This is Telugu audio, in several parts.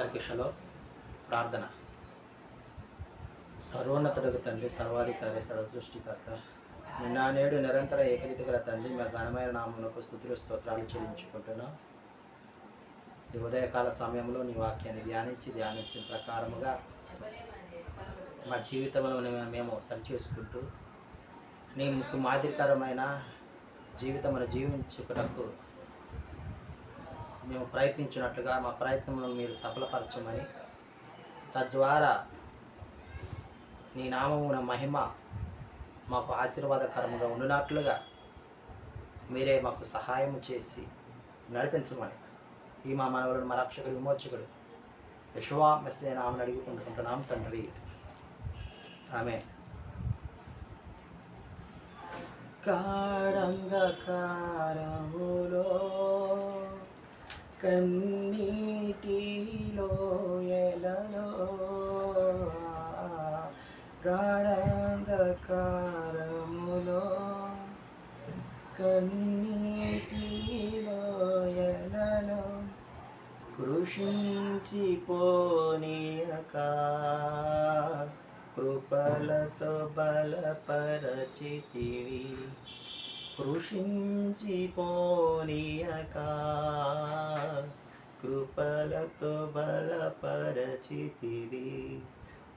అందరికీ షలో ప్రార్థన. సర్వోన్నతుడు తండ్రి సర్వాధికారి సర్వసృష్టికర్త నిన్న నేడు నిరంతర ఏకరీతి గల తండ్రి మా ఘనమైన నామములకు స్థుతులు స్తోత్రాలు చెల్లించుకుంటున్నాం. ఈ ఉదయకాల సమయంలో నీ వాక్యాన్ని ధ్యానించి ధ్యానించిన ప్రకారముగా మా జీవితంలో మేము- సరిచేసుకుంటూ నీకు మాదిరికరమైన జీవితమును జీవించుటకు మేము ప్రయత్నించినట్లుగా మా ప్రయత్నంలో మీరు సఫలపరచమని. తద్వారా నీ నామమున మహిమ మాకు ఆశీర్వాదకరముగా ఉండునట్లుగా మీరే మాకు సహాయం చేసి నడిపించమని. ఈ మా మనవరుడు మా రక్షకుడు విమోచకుడు యశువా మెస్సే నామని అడుగుకుంటున్నాం తండ్రి. ఆమె కాడంగకారములో కన్నీటిలో ఎలలో గాఢంధకారములో కన్నీటిలో ఎలలో కృషించిపోనీయక కృపలతో బలపరచితివి. కృషించిపోనీయక కృపలతో బలపరచితివి.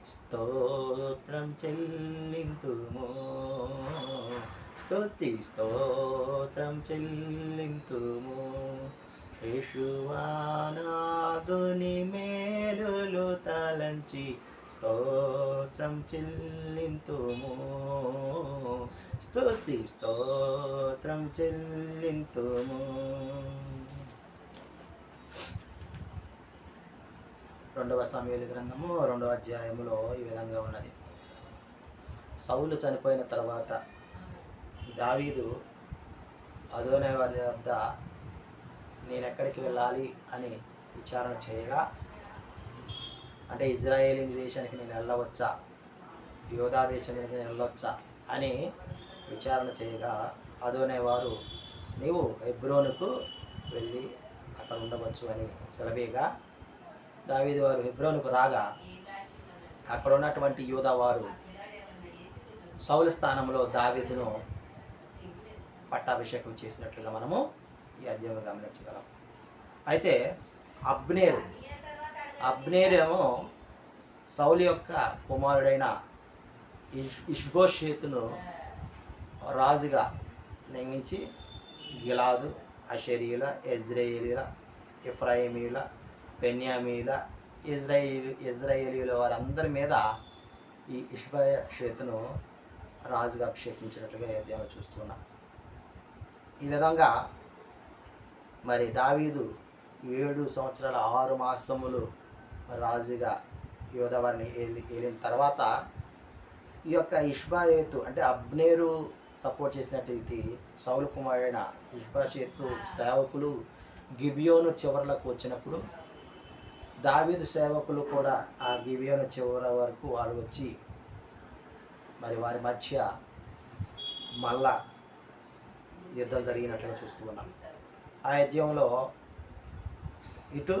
స్తోత్రం చెల్లింతుము. స్తుతి స్తోత్రం చెల్లింతుము. యేషువానాదుని మేలులు తలంచి స్తోత్రం చెల్లింతుము. స్తుతి స్తోత్రం చెల్లింతుము. రెండవ సమయలు గ్రంథము రెండవ అధ్యాయములో ఈ విధంగా ఉన్నది. సౌలు చనిపోయిన తర్వాత దావీదు అదోనే వారి వద్ద నేను ఎక్కడికి వెళ్ళాలి అని విచారణ చేయగా అంటే ఇజ్రాయేలీ దేశానికి నేను వెళ్ళవచ్చా? యోధా దేశానికి నేను వెళ్ళవచ్చా? అని విచారణ చేయగా అదోనే వారు నీవు హెబ్రోనుకు వెళ్ళి అక్కడ ఉండవచ్చు అని సెలవేగా దావీది వారు హెబ్రోనుకు రాగా అక్కడ ఉన్నటువంటి యూదా వారు సౌల స్థానంలో దావీదును పట్టాభిషేకం చేసినట్లుగా మనము ఈ అధ్యయనం గమనించగలం. అయితే అబ్నేరు అబ్నేరేమో సౌలు యొక్క కుమారుడైన ఇష్ ఇష్బోషేతును రాజుగా నియమించి గిలాదు అషేరియుల ఇజ్రాయేలీల ఇఫ్రాయిమీల బెన్యామీల ఇజ్రాయేల్ ఇజ్రాయేలీల వారందరి మీద ఈ ఇష్బోషేతును రాజుగా అభిషేకించినట్లుగా దేవుడు చూస్తున్నాం ఈ విధంగా మరి దావీదు ఏడు సంవత్సరాల ఆరు మాసములు రాజుగా యోధవారిని ఏలి ఏలిన తర్వాత ఈ యొక్క ఇష్బాయేతు అంటే అబ్నేరు సపోర్ట్ చేసినట్టయితే సౌలు కుమారుడైన ఇష్బాషేతు సేవకులు గిబియోను చివరలకు వచ్చినప్పుడు దావీదు సేవకులు కూడా ఆ గిబియోను చివర వరకు వాళ్ళు వచ్చి మరి వారి మధ్య మళ్ళా యుద్ధం జరిగినట్లుగా చూస్తూ ఉన్నాం. ఆ యుద్ధంలో ఇటు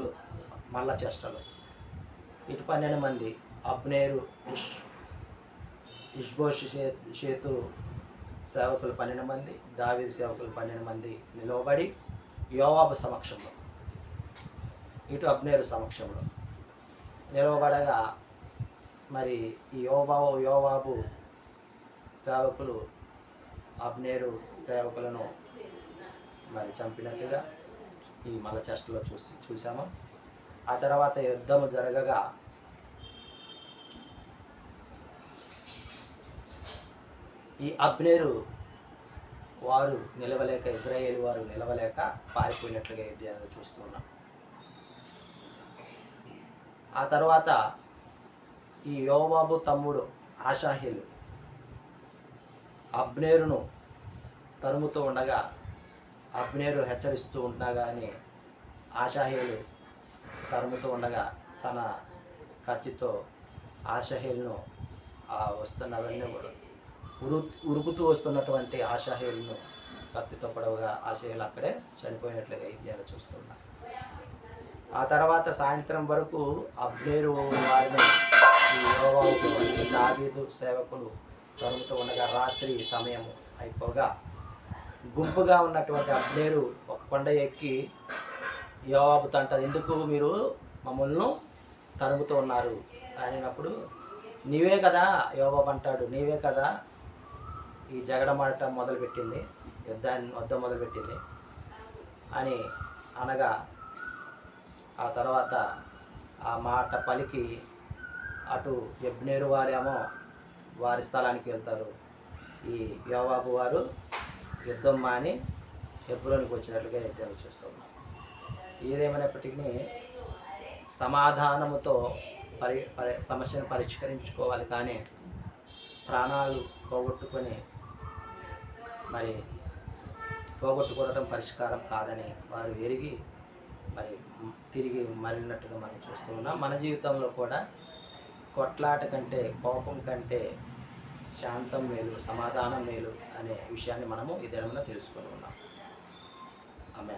మల్ల చేష్టలు. ఇటు పన్నెండు మంది అబ్నేరు ఇష్ ఇష్బోష్ షేతు సేవకులు పన్నెండు మంది దావీ సేవకులు పన్నెండు మంది నిలవబడి యోవాబు సమక్షంలో ఇటు అబ్నేరు సమక్షంలో నిలవబడగా మరి ఈ యోబాబు యోవాబు సేవకులు అబ్నేరు సేవకులను మరి చంపినట్లుగా ఈ మల చెస్ట్లో చూసి చూసాము ఆ తర్వాత యుద్ధము జరగగా ఈ అబ్నేరు వారు నిలవలేక ఇజ్రాయేల్ వారు నిలవలేక పారిపోయినట్లుగా యుద్ధాన్ని చూస్తున్నాం ఆ తర్వాత ఈ యోబాబు తమ్ముడు ఆషాహిల్ అబ్నేరును తరుముతూ ఉండగా అబ్నేరు హెచ్చరిస్తూ ఉండగానే ఆషాహేలు తరుముతూ ఉండగా తన కత్తితో ఆషాహేలును ఆ వస్తున్నవన్నీ కూడా ఉరు ఉరుకుతూ వస్తున్నటువంటి ఆశాహేయులను కత్తితో పొడవుగా ఆశయాలు అక్కడే చనిపోయినట్లుగా ఇతిహాలు చూస్తున్నా. ఆ తర్వాత సాయంత్రం వరకు అబ్నేరు వారిని ఈ దావీదు సేవకులు తరుగుతూ ఉండగా రాత్రి సమయం అయిపోగా గుంపుగా ఉన్నటువంటి అబ్నేరు ఒక కొండ ఎక్కి యోవాబుతో అంటారు ఎందుకు మీరు మమ్మల్ని తరుముతూ ఉన్నారు? అనినప్పుడు నీవే కదా? యోబాబు అంటాడు నీవే కదా? ఈ జగడమాట మొదలుపెట్టింది యుద్ధాన్ని యుద్ధం మొదలుపెట్టింది. అని అనగా ఆ తర్వాత ఆ మాట పలికి అటు ఎబ్నేరు వారేమో వారి స్థలానికి వెళ్తారు. ఈ యోబాబు వారు యుద్ధం మాని ఎబ్రోనికి వచ్చినట్లుగా యుద్ధం చూస్తున్నాం ఏదేమైనప్పటికీ సమాధానముతో పరి పరి సమస్యను పరిష్కరించుకోవాలి కానీ ప్రాణాలు పోగొట్టుకొని మరి పోగొట్టుకోవడం పరిష్కారం కాదని వారు ఎరిగి మరి తిరిగి మరినట్టుగా మనం చూస్తూ ఉన్నాం. మన జీవితంలో కూడా కొట్లాట కంటే కోపం కంటే శాంతం మేలు సమాధానం మేలు అనే విషయాన్ని మనము ఈ దినమున తెలుసుకుని ఉన్నాం. ఆమె